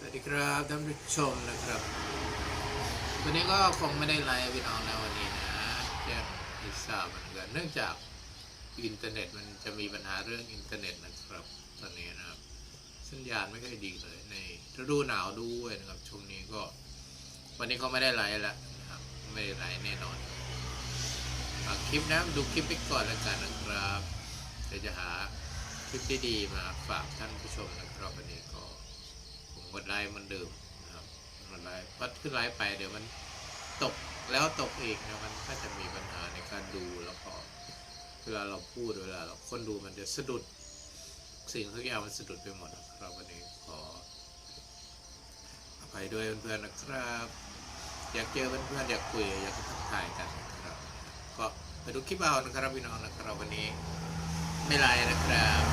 สวัสดีครับท่านผู้ชมนะครับ วันนี้ก็คงไม่ได้ไลฟ์พี่น้องนะวันนี้นะแจ้งให้ทราบเหมือนกันเนื่องจากอินเทอร์เน็ตมันจะมีปัญหาเรื่องอินเทอร์เน็ตนะครับ ตอนนี้นะครับ สัญญาณไม่ค่อยดีเลยในฤดูหนาวด้วยนะครับช่วงนี้ก็ วันนี้เขาไม่ได้ไลฟ์แล้วนะครับไม่ได้ไลฟ์แน่นอนฝากคลิปนะดูคลิปไปก่อนแล้วกันนะครับเดี๋ยวจะหาคลิปดีๆมาฝากท่านผู้ชมนะครับวันนี้ก็ ผมดไลค์มันเดิมนะครับกดไลค์พัดขึ้นไลค์ไปเดี๋ยวมันตกแล้วตกอีกนะมันก็จะมีปัญหาในการดูแล้วก็เวลาเราพูดเวลาเราคนดูมันจะสะดุด สิ่งทุกอย่างมันสะดุดไปหมดนะครับวันนี้ขออภัยด้วยเพื่อนๆนะครับ อยากเจอเพื่อนๆอยากคุยอยากทักทายกันนะครับ ก็ไปดูคลิปเอานะครับพี่น้องนะครับวันนี้ไม่ไลน์นะครับ